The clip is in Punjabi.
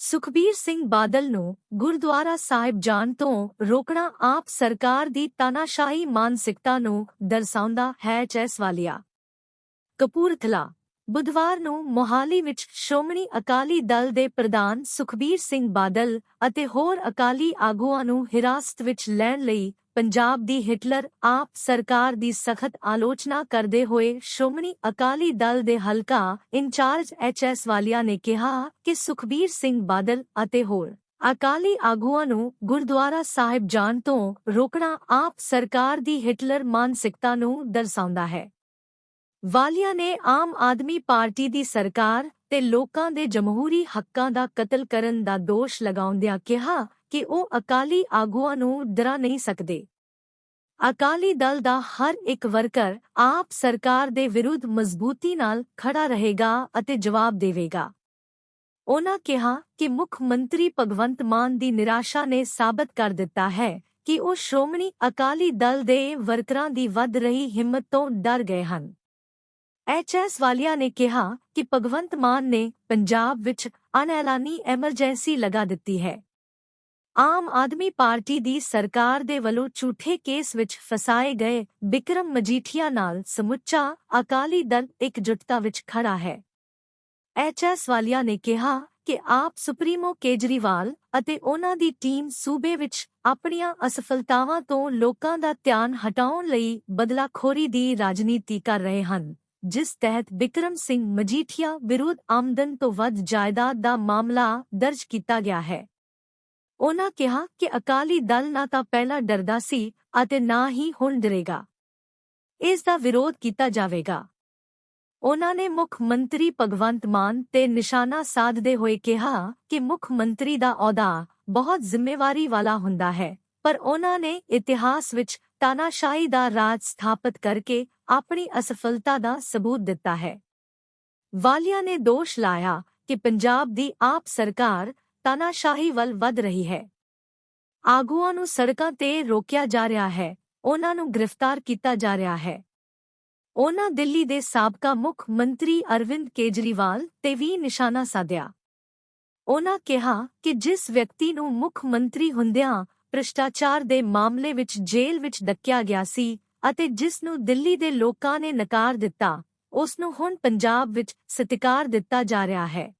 ਸੁਖਬੀਰ ਸਿੰਘ ਬਾਦਲ ਨੂੰ ਗੁਰਦੁਆਰਾ ਸਾਹਿਬ ਜਾਣ ਤੋਂ ਰੋਕਣਾ ਆਪ ਸਰਕਾਰ ਦੀ ਤਾਨਾਸ਼ਾਹੀ ਮਾਨਸਿਕਤਾ ਨੂੰ ਦਰਸਾਉਂਦਾ ਹੈ ਚੈਸ ਵਾਲੀਆ ਕਪੂਰਥਲਾ, ਬੁੱਧਵਾਰ ਨੂੰ ਮੋਹਾਲੀ ਵਿੱਚ ਸ਼੍ਰੋਮਣੀ ਅਕਾਲੀ ਦਲ ਦੇ ਪ੍ਰਧਾਨ ਸੁਖਬੀਰ ਸਿੰਘ ਬਾਦਲ ਅਤੇ ਹੋਰ ਅਕਾਲੀ ਆਗੂਆਂ ਨੂੰ ਹਿਰਾਸਤ ਵਿੱਚ ਲੈਣ ਲਈ ਪੰਜਾਬ ਦੀ ਹਿਟਲਰ, ਆਪ ਸਰਕਾਰ ਦੀ ਸਖਤ ਆਲੋਚਨਾ ਕਰਦੇ ਹੋਏ ਸ਼੍ਰੋਮਣੀ ਅਕਾਲੀ ਦਲ ਦੇ ਹਲਕਾ ਇੰਚਾਰਜ ਐਚਐਸ ਵਾਲੀਆ ਨੇ ਕਿਹਾ ਕਿ ਸੁਖਬੀਰ ਸਿੰਘ ਬਾਦਲ ਅਤੇ ਹੋਰ ਅਕਾਲੀ ਆਗੂਆਂ ਨੂੰ ਗੁਰਦੁਆਰਾ ਸਾਹਿਬ ਜਾਣ ਤੋਂ ਰੋਕਣਾ ਆਪ ਸਰਕਾਰ ਦੀ ਹਿਟਲਰ ਮਾਨਸਿਕਤਾ ਨੂੰ ਦਰਸਾਉਂਦਾ ਹੈ। ਵਾਲੀਆ ਨੇ ਆਮ ਆਦਮੀ ਪਾਰਟੀ ਦੀ ਸਰਕਾਰ ਤੇ ਲੋਕਾਂ ਦੇ ਜਮਹੂਰੀ ਹੱਕਾਂ ਦਾ ਕਤਲ ਕਰਨ ਦਾ ਦੋਸ਼ ਲਗਾਉਂਦਿਆਂ ਕਿਹਾ ਕਿ ਉਹ ਅਕਾਲੀ ਆਗੂਆਂ ਨੂੰ ਡਰਾ ਨਹੀਂ ਸਕਦੇ। ਅਕਾਲੀ ਦਲ ਦਾ ਹਰ ਇੱਕ ਵਰਕਰ ਆਪ ਸਰਕਾਰ ਦੇ ਵਿਰੁੱਧ ਮਜ਼ਬੂਤੀ ਨਾਲ ਖੜਾ ਰਹੇਗਾ ਅਤੇ ਜਵਾਬ ਦੇਵੇਗਾ। ਉਨ੍ਹਾਂ ਕਿਹਾ ਕਿ ਮੁੱਖ ਮੰਤਰੀ ਭਗਵੰਤ ਮਾਨ ਦੀ ਨਿਰਾਸ਼ਾ ਨੇ ਸਾਬਤ ਕਰ ਦਿੱਤਾ ਹੈ ਕਿ ਉਹ ਸ਼੍ਰੋਮਣੀ ਅਕਾਲੀ ਦਲ ਦੇ ਵਰਕਰਾਂ ਦੀ ਵੱਧ ਰਹੀ ਹਿੰਮਤ ਤੋਂ ਡਰ ਗਏ ਹਨ। ਐਚਐਸ ਵਾਲੀਆ ਨੇ ਕਿਹਾ ਕਿ ਭਗਵੰਤ ਮਾਨ ਨੇ ਪੰਜਾਬ ਵਿੱਚ ਅਨਐਲਾਨੀ ਐਮਰਜੈਂਸੀ ਲਗਾ ਦਿੱਤੀ ਹੈ। ਆਮ ਆਦਮੀ ਪਾਰਟੀ ਦੀ ਸਰਕਾਰ ਦੇ ਵੱਲੋਂ ਝੂਠੇ ਕੇਸ ਵਿੱਚ ਫਸਾਏ ਗਏ ਬਿਕਰਮ ਮਜੀਠੀਆ ਨਾਲ ਸਮੁੱਚਾ ਅਕਾਲੀ ਦਲ ਇਕਜੁੱਟਤਾ ਵਿੱਚ ਖੜਾ ਹੈ। ਐਚਐਸ ਵਾਲੀਆ ਨੇ ਕਿਹਾ ਕਿ ਆਪ ਸੁਪਰੀਮੋ ਕੇਜਰੀਵਾਲ ਅਤੇ ਉਹਨਾਂ ਦੀ ਟੀਮ ਸੂਬੇ ਵਿੱਚ ਆਪਣੀਆਂ ਅਸਫਲਤਾਵਾਂ ਤੋਂ ਲੋਕਾਂ ਦਾ ਧਿਆਨ ਹਟਾਉਣ ਲਈ ਬਦਲਾਖੋਰੀ ਦੀ ਰਾਜਨੀਤੀ ਕਰ ਰਹੇ ਹਨ, ਜਿਸ ਤਹਿਤ ਬਿਕਰਮ ਸਿੰਘ ਮਜੀਠੀਆ ਵਿਰੁੱਧ ਆਮਦਨ ਤੋਂ ਵੱਧ ਜਾਇਦਾਦ ਦਾ ਮਾਮਲਾ ਦਰਜ ਕੀਤਾ ਗਿਆ ਹੈ। ਉਨ੍ਹਾਂ ਕਿਹਾ ਕਿ ਅਕਾਲੀ ਦਲ ਨਾ ਤਾਂ ਪਹਿਲਾਂ ਡਰਦਾ ਸੀ ਅਤੇ ਨਾ ਹੀ ਹੁਣ ਡਰੇਗਾ। ਇਸ ਦਾ ਵਿਰੋਧ ਕੀਤਾ ਜਾਵੇਗਾ। ਉਨ੍ਹਾਂ ਨੇ ਮੁੱਖ ਮੰਤਰੀ ਭਗਵੰਤ ਮਾਨ ਤੇ ਨਿਸ਼ਾਨਾ ਸਾਧਦੇ ਹੋਏ ਕਿਹਾ ਕਿ ਮੁੱਖ ਮੰਤਰੀ ਦਾ ਅਹੁਦਾ ਬਹੁਤ ਜ਼ਿੰਮੇਵਾਰੀ ਵਾਲਾ ਹੁੰਦਾ ਹੈ, ਪਰ ਉਨ੍ਹਾਂ ਨੇ ਇਤਿਹਾਸ ਵਿੱਚ ਤਾਨਾਸ਼ਾਹੀ ਦਾ ਰਾਜ ਸਥਾਪਿਤ ਕਰਕੇ ਆਪਣੀ ਅਸਫਲਤਾ ਦਾ ਸਬੂਤ ਦਿੱਤਾ ਹੈ। ਵਾਲੀਆ ਨੇ ਦੋਸ਼ ਲਾਇਆ ਕਿ ਪੰਜਾਬ ਦੀ ਆਪ ਸਰਕਾਰ ਤਾਨਾਸ਼ਾਹੀ ਵੱਲ ਵੱਧ ਰਹੀ ਹੈ। ਆਗੂਆਂ ਨੂੰ ਸੜਕਾਂ ਤੇ ਰੋਕਿਆ ਜਾ ਰਿਹਾ ਹੈ। ਉਹਨਾਂ ਨੂੰ ਗ੍ਰਿਫਤਾਰ ਕੀਤਾ ਜਾ ਰਿਹਾ ਹੈ। ਉਹਨਾਂ ਦਿੱਲੀ ਦੇ ਸਾਬਕਾ ਮੁੱਖ ਮੰਤਰੀ ਅਰਵਿੰਦ ਕੇਜਰੀਵਾਲ ਤੇ ਵੀ ਨਿਸ਼ਾਨਾ ਸਾਧਿਆ। ਉਹਨਾਂ ਕਿਹਾ ਕਿ ਜਿਸ ਵਿਅਕਤੀ ਨੂੰ ਮੁੱਖ ਮੰਤਰੀ ਹੁੰਦਿਆਂ ਭ੍ਰਿਸ਼ਟਾਚਾਰ ਦੇ ਮਾਮਲੇ ਵਿੱਚ ਜੇਲ੍ਹ ਵਿੱਚ ਡੱਕਿਆ ਗਿਆ ਸੀ ਅਤੇ ਜਿਸ ਨੂੰ ਦਿੱਲੀ ਦੇ ਲੋਕਾਂ ਨੇ ਨਕਾਰ ਦਿੱਤਾ, ਉਸ ਨੂੰ ਹੁਣ ਪੰਜਾਬ ਵਿੱਚ ਸਤਿਕਾਰ ਦਿੱਤਾ ਜਾ ਰਿਹਾ ਹੈ।